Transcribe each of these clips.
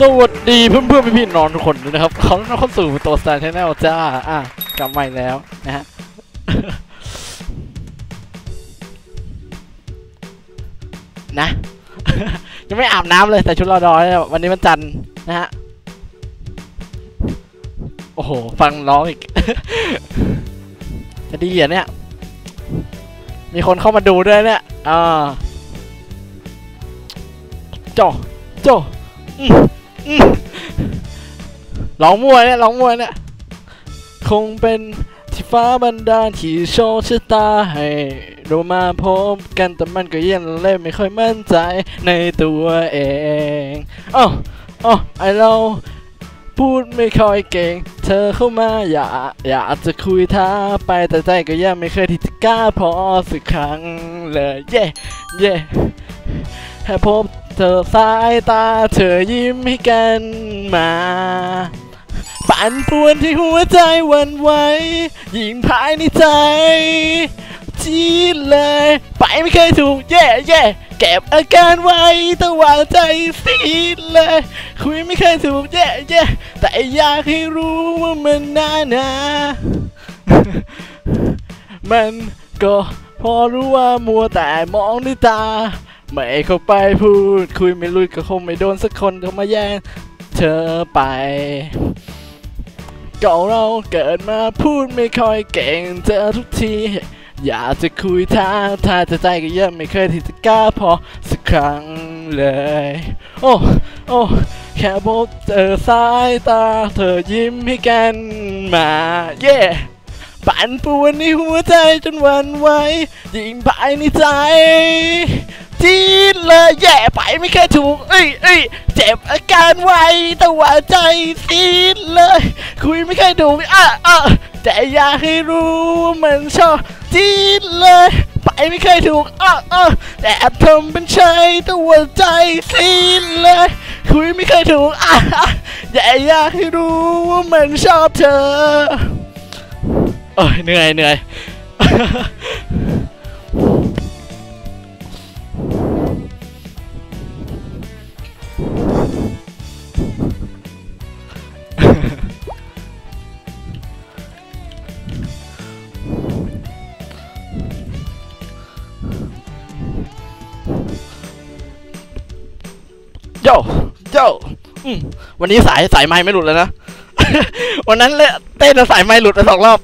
สวัสดีเพื่อนเพื่อนๆพี่น้องทุกคนด้วยนะครับขอต้อนรับเข้าสู่ตัวสตาร์ชแนลจ้า อะกลับมาอีกแล้วนะฮะนะ ยังไม่อาบน้ำเลยแต่ชุดรอดอยวันนี้มันจันนะฮะ โอ้โห ฟังร้องอีก จะดีเหรอเนี่ย มีคนเข้ามาดูด้วยเนี่ยอ่าโจโจ อืมอืมร้องมั่วเนี่ยร้องมั่วเนี่ยคงเป็นที่ฟ้าบันดาลที่โชคชะตาให้เรามาพบกันแต่มันก็ยังเล่นไม่ค่อยมั่นใจในตัวเองอ๋ออ๋อไอเราพูดไม่ค่อยเก่ง เธอเข้ามาอยากอยากจะคุยท้าไปแต่ใจก็ยังไม่เคยที่จะกล้าพอสักครั้งเลยเย่เย่แค่พบ เธอสายตาเธอยิ้มให้กันมาปั่นป่วนที่หัวใจวันไหวยิ่งภายในใจจีดเลย ไปไม่เคยถูกแย่แย่เก็บอาการไว้ต่ว่าใจซีดเลย คุยไม่เคยถูกแย่แย่แต่อยากให้รู้ว่ามันน่าหนา มันก็พอรู้ว่ามัวแต่มองด้วยตา ไม่เข้าไปพูด คุยไม่รู้ก็คงไม่โดนสักคนเข้ามาแย่งเธอไปก็เราเกิดมาพูดไม่ค่อยเก่งเจอทุกที อยากจะคุยท้าทายแต่ใจก็ยังไม่เคยที่จะกล้าพอสักครั้งเลย โอ้โอ้แค่พบเจอสายตา เธอยิ้มให้กันมา เย่ปั่นป่วนในหัวใจจนวันไหวยิ่งภายในใจ จีดเลยแย่ไปไม่เคยถูกเอ้ยเอ้ยเจ็บอาการไวแต่ว่าใจซีดเลย คุยไม่เคยถูกอะอะแต่อยากให้รู้ว่ามันชอบจีดเลย ไปไม่เคยถูกอะอะแต่ทำเป็นใช่แต่ว่าใจซีดเลย คุยไม่เคยถูกอะอะแต่อยากให้รู้ว่ามันชอบเธอเอ้ยเหนื่อยเหนื่อย โยโยวันนี้สายสายไม้ไม่หลุดแล้วนะ วันนั้นเลยเต้นแล้วสายไม้หลุดไปสองรอบ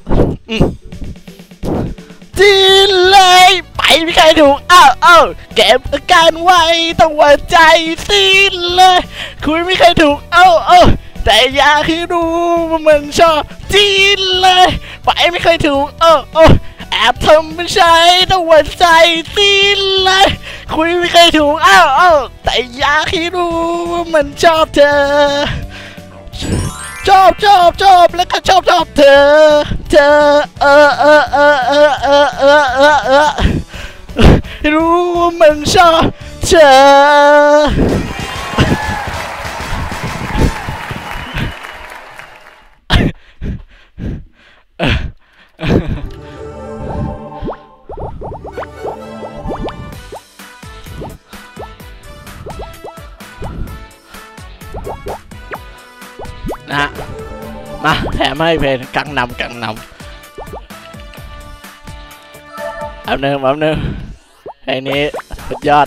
จีนเลยไปไม่ใครถูกอ้าวอ้าวเก็บอาการไว้ต้องว่าใจซีนเลย คุยไม่เคยถูกเอ้าเอ้าแต่อยากให้รู้ว่ามันชอบจีนเลย ไปไม่เคยถูกเอ้าเอ้า แอบทำไม่ใช่ต้องหวันใจสิเลยคุยไม่เคยถูกอ้าวอ้าวแต่อยากให้รู้ว่ามันชอบเธอ ชอบชอบชอบแล้วก็ชอบชอบเธอ เธอเออเออเออเออเออเออเออรู้ว่ามันชอบเธอ มาแถมให้เพลงกังนำกังนำเอาเนิมเอาเนิมเพลงนี้สุดยอด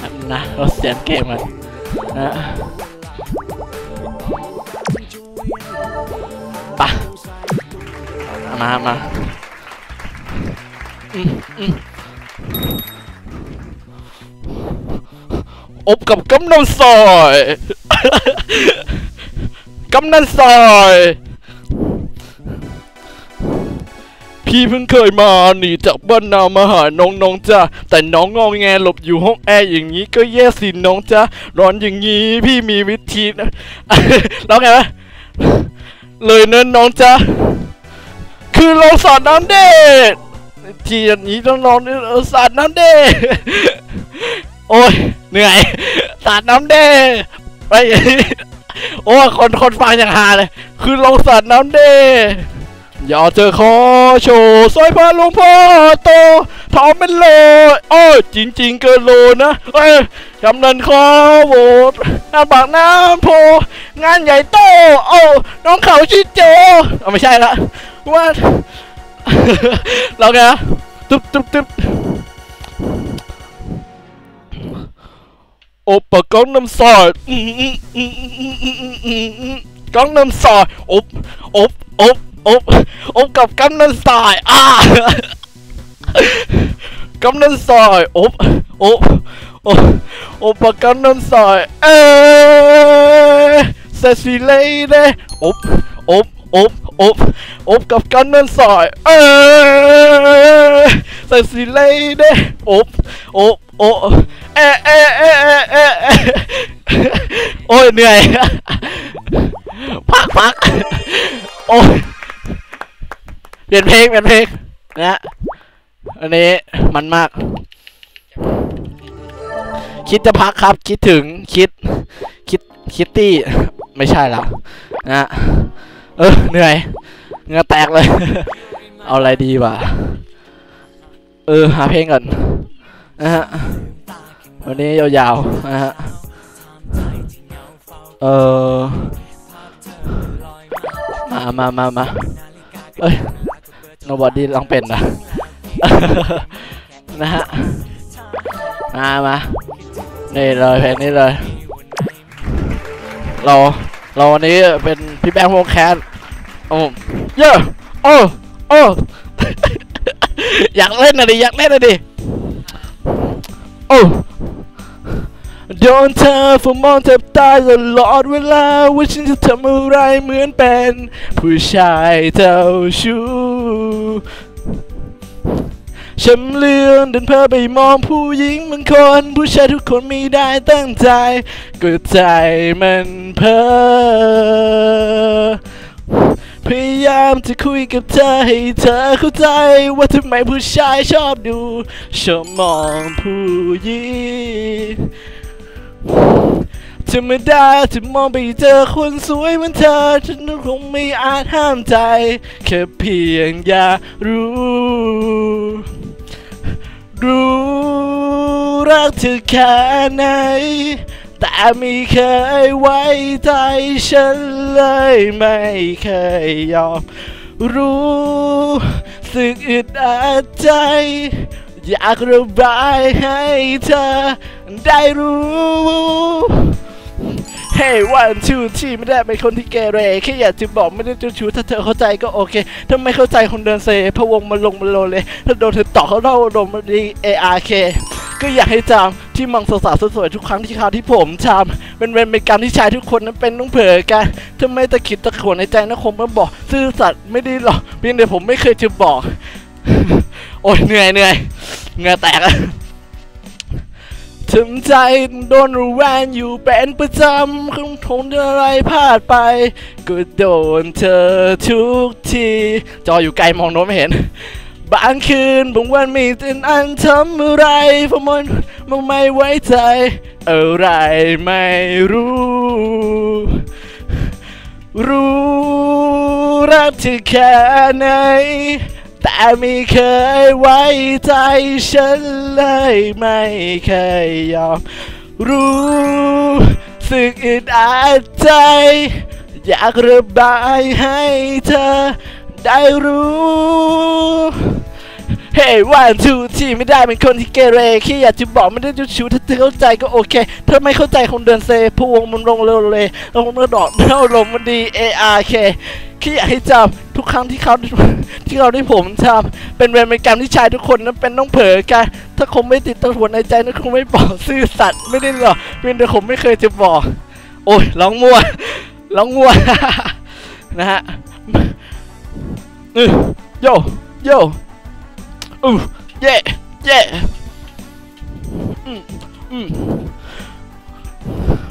อันนะรถเสียงเกมมันนะปะมามาอืมอืมอบกับกำนันซอย กำนันซอยพี่เพิ่งเคยมาหนีจากบ้านนามาหาน้องน้องจ้าแต่น้องงองแงหลบอยู่ห้องแอร์อย่างนี้ก็แย่สิน้องจ้าร้อนอย่างนี้พี่มีวิธีนะร้องไงวะเลยเนินน้องจ้าคือเราสาดน้ำเด็ดทีอย่างนี้ต้องนอนเราสาดน้ำเด็ดโอ้ยเหนื่อยสาดน้ำเด้ไป โอ้คนคนฟังอย่างฮาเลย คือลงสาดน้ำเดอยากจะขอโชว์สร้อยพระหลวงพ่อโตทองเป็นโลโอ้ยจริง ๆ เกินโลนะเอ้ยกำนันขอโหวตน้ำปากน้ำโพ งานใหญ่โตโอ้น้องเขาชื่อโจเอาไม่ใช่ละว่าเราไงนะตึ๊บตึ๊บตึ๊บ Ô bà con năm sòi Con năm sòi Ốp Ốp Ốp Ốp Ốp cặp cắm năm sòi À. Cắm năm sòi Ốp Ốp Ốp bà con năm sòi Ê. Sexy lady Ốp Ốp Ốp Ốp Ốp cặp cắm năm sòi Ê. Sexy lady Ốp Ốp Ốp เอเอเอเอเอโอ้ยเหนื่อยพักพักโอ้ยเปลี่ยนเพลงเปลี่ยนเพลงนะอันนี้มันมาก คิดจะพักครับ คิดถึงคิด คิดคิตตี้ไม่ใช่ละนะเออเหนื่อยเงาแตกเลย เอาอะไรดีวะเออหาเพลงก่อนนะฮะ วันนี้ยาวๆนะฮะ เออมามามามาเอ้ย nobody ร้องเป็นนะนะฮะ มามานี่เลยเพลงนี้เลย เรา เราวันนี้เป็นพี่แบงค์วงแคนโอ้เยอะโอ้ โอ้ อยากเล่นนะดิ อยากเล่นนะดิ โอ้ โดนเธอฝูมองแทบตายตลอดเวลาว่าฉันจะทำอะไรเหมือนเป็น ผู้ชายเจ้าชู้ฉันเลื่อนเดินเพ้อไปมองผู้หญิงบางคน ผู้ชายทุกคนม่ได้ตั้งใจก็ใจมันเพ้อพยายามจะคุยกับเธอให้เธอเข้าใจ ว่าทำไมผู้ชายชอบดูชอบมองผู้หญิง ธรรมดาจะมองไปเจอคนสวยเหมือนเธอ ฉันคงไม่อาจห้ามใจ แค่เพียงอยากรู้ รู้รักเธอแค่ไหน แต่ไม่เคยไว้ใจฉันเลยไม่เคยยอมรู้สึกอึดอัดใจ อยากระบายให้เธอได้รู้ เฮ้วันชูที่ไม่ได้เป็นคนที่เกเรแค่อยากจะบอกไม่ได้เจ้าชู้ถ้าเธอเข้าใจก็โอเค ถ้าไม่เข้าใจคนเดินเซพะวงมาลงมาโลเลย ถ้าโดนเธอต่อเขาเล่าโดนมาดี ARK ก็อยากให้จำที่มองสาวสวยๆทุกครั้งที่เขาที่ผมทำเป็นเวรเป็นกรรมที่ชายทุกคนนั้นเป็นต้องเผลอกันถ้าไม่ตะขิดตะขวนในใจนะคงไม่บอก ซื่อสัตย์ไม่ได้หรอกเพียงแต่ผมไม่เคยจะบอก โอ้ยเหนื่อยเหนื่อย เงือแตกอะทำใจโดนระแวงอยู่เป็นประจำคงทนอะไรพลาดไปก็โดนเธอทุกที จออยู่ไกลมองโน้นไม่เห็น บางคืนบางวันมีแต่อันทำอะไรเพราะมันมันไม่ไว้ใจ อะไรไม่รู้ รู้รักเธอแค่ไหน ไม่เคยไว้ใจฉันเลยไม่เคยยอม รู้สึกอึดอัดใจ อยากระบายให้เธอได้รู้เฮ้วันทูที่ไม่ได้เป็นคนที่เกเรแค่อยากจะบอกไม่ได้จุชูถ้าเธอเข้าใจก็โอเค ถ้าไม่เข้าใจคงเดินเซพวงมันลงเร็วเลยลงมันดอกเน่าลมมันดี ARK แค่อยากให้จำ ทุกครั้งที่เขาที่เราได้ผมทำเป็นเวรเป็นกรรมที่ชายทุกคนนั้นเป็นต้องเผลอกันถ้าคงไม่ติดตะหัวในใจนั้นคงไม่บอกซื่อสัตย์ไม่ได้หรอกเพียงแต่ผมไม่เคยจะบอก โอ้ยร้องมัวร้องมัวนะฮะอือโยโยอือเย่เย่อืมอืม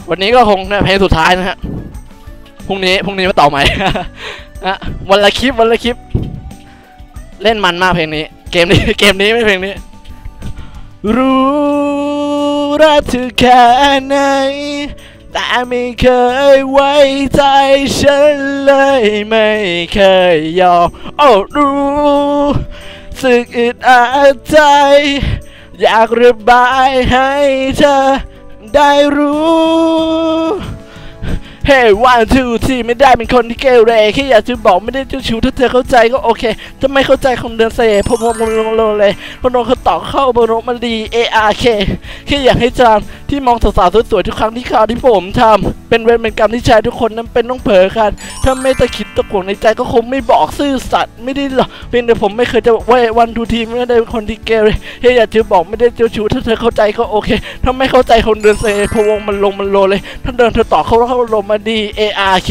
วันนี้ก็คงเพลงสุดท้ายนะฮะพรุ่งนี้พรุ่งนี้มาต่อใหม่ นะวันละคลิปวันละคลิป เล่นมันมากเพลงนี้ เกมนี้เกมนี้ไม่เพลงนี้ รู้รักเธอแค่ไหนแต่ไม่เคยไว้ใจฉันเลยไม่เคยยอมโอ้รู้สึกอึดอัดใจ อยากระบายให้เธอได้รู้ เฮ้วันทูที่ไม่ได้เป็นคนที่เกเรแค่อยากจะบอกไม่ได้เจ้าชู้ถ้าเธอเข้าใจก็โอเคถ้าไม่เข้าใจคงเดินเซพมผมลงโลเลยพนงเขาต่อเข้าบนรถมันดี ARK แค่อยากให้จำที่มองสาวๆสวยๆทุกครั้งที่ข่าวที่ผมทำเป็นเวรเป็นกรรมที่ชายทุกคนนั้นเป็นต้องเผลอกันถ้าไม่ตะคิดตะกวงในใจก็คงไม่บอกซื่อสัตย์ไม่ได้หรอกเพียงแต่ผมไม่เคยจะว่าวันทูทีไม่ได้เป็นคนที่เกเรแค่อยากจะบอกไม่ได้เจ้าชู้ถ้าเธอเข้าใจก็โอเค ถ้าไม่เข้าใจคนเดินเซพวงมันลงมันโลเลย ถ้าเดินเธอต่อเข้าแล้วเข้าลงมาดี ARK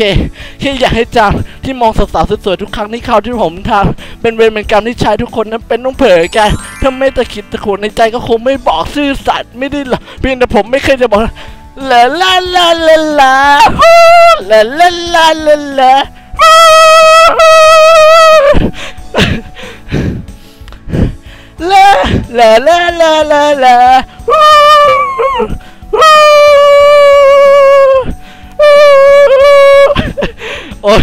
แค่อยากให้จำ ที่มองสาวๆสวยๆทุกครั้งที่เขาที่ผมทำเป็นเวรเป็นกรรมที่ชายทุกคนนั้นเป็นต้องเผลอกันถ้าไม่ตะคิดตะขวงในใจก็คงไม่บอกซื่อสัตย์ไม่ได้หรอกเพียงแต่ผมไม่เคยจะบอกลาลาลาลาลาฮูลาลาลาลาลาฮูลาลาลาลาลาลาฮูฮูฮูโอ้ย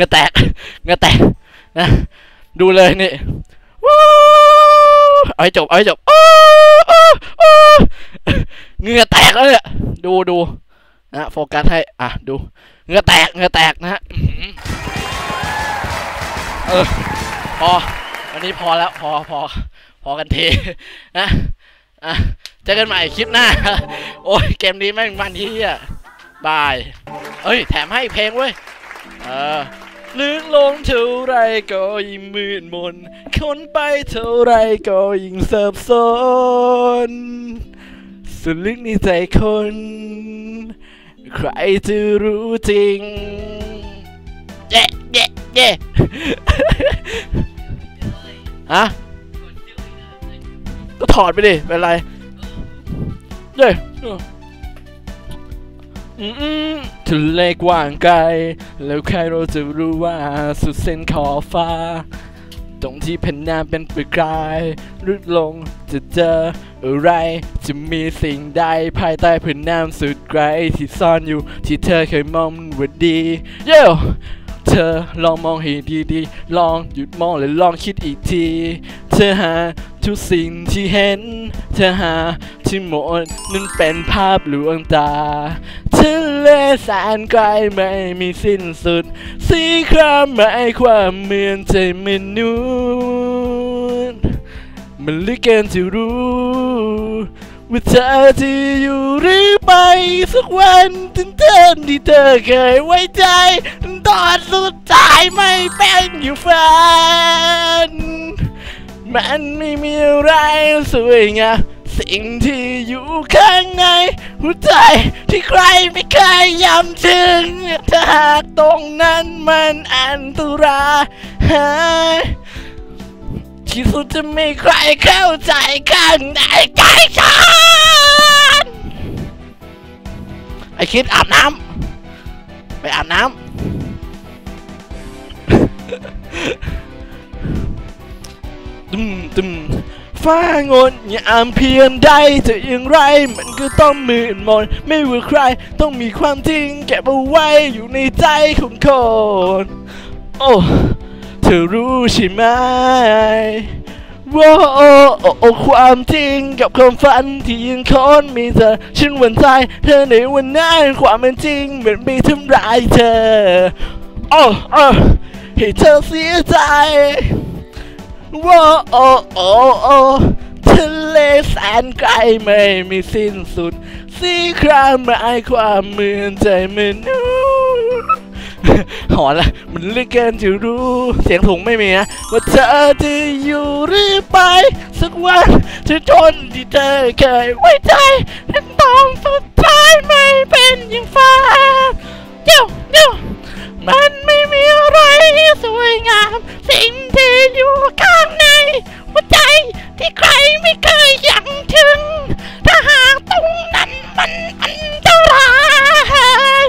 งื่อแตกเงื่อแตกนะดูเลยนี่วู้เอาให้จบเอาให้จบอ้าวอ้าวอ้าวเงื่อแตกแล้วเนี่ยดูดูนะโฟกัสให้อะดูเงื่อแตกเงื่อแตกนะฮะเออพอวันนี้พอแล้วพอพอพอกันทีนะอะเจอกันใหม่คลิปหน้า โอ้ยเกมนี้แม่งมันที่อะบาย เอ้ย แถมให้เพลงเว้ย เออ ลึกลงเท่าไรก็ยิ่งมืดมน ค้นไปเท่าไรก็ยิ่งสับสนสุดลึกในใจคน ใครจะรู้จริงเย้เย้เย้ฮะก็ถอดไปดิ เป็นไร เย้อืม ทะเลกว้างไกล แล้วใครเราจะรู้ว่าสุดเส้นขอบฟ้า ตรงที่แผ่นน้ำเป็นประกายลึกลงจะเจออะไร จะมีสิ่งใดภายใต้ผืนน้ำสุดไกลที่ซ่อนอยู่ที่เธอเคยมองว่าดีเย้เธอลองมองให้ดีๆ ลองหยุดมองและลองคิดอีกที ธอหาทุกสิ่งที่เห็น เธอหาที่หมดนั้นเป็นภาพลวงตาทะเลแสนไกลไม่มีสิ้นสุด สีครามหมายความเหมือนใจมนุษย์มันลือเกินที่รู้ว่าเธอจะอยู่หรือไป สักวันถึงเธอที่เธอเคยไว้ใจ ตอนสุดท้ายไม่เป็นอยู่ฝัน มันไม่มีอะไรสวยงามสิ่งที่อยู่ข้างในหัวใจที่ใครไม่เคยย้ำถึงถ้าหากตรงนั้นมันอันตรายที่สุดจะไม่ใครเข้าใจข้างในใจฉันไอคิดอาบน้ำไปอาบน้ำ ตึมตึมฟ้างดยามเพียงใดจะอย่างไร มันก็ต้องมืดมนไม่ว่าใคร ต้องมีความจริงเก็บเอาไว้อยู่ในใจของคนโอ้เธอรู้ใช่ไหมว่าโอ้โอ้โอ้ความจริงกับความฝันที่ยังคนมีเธอฉันหวันใจเธอในวันนั้นความเป็นจริงเหมือนไปทำร้ายเธอโอ้โอ้ให้เธอเสียใจ ว้าโอ้โอ้โอ้ทะเลแสนไกลไม่มีสิ้นสุด สีครามหมายความเหมือนใจมนุษย์หอนละมันเลือเกินจะรู้ เสียงถุงไม่มีนะ ว่าเธอจะอยู่หรือไป สักวันจะทนที่เธอเคยไว้ใจนั้นตอนสุดท้ายไม่เป็นอย่างฟ้าเดี๋ยวเดี๋ยวมันไม่ สวยงาม สิ่งที่อยู่ข้างใน หัวใจที่ใครไม่เคยยังถึง ถ้าหากตรงนั้นมันอันตราย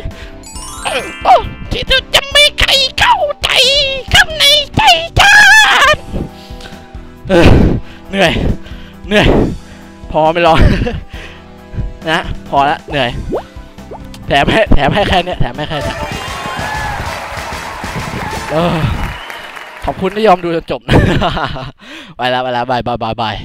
โอ้ที่เธอจะไม่ใครเข้าใจข้างในใจฉันเหนื่อย เหนื่อย พอไม่รอนะ พอละเหนื่อย แถมให้แถมให้แค่นี้แถมให้แค่นี้ ขอบคุณที่ยอมดูจนจบ ไปแล้วไปแล้วบายบายบาย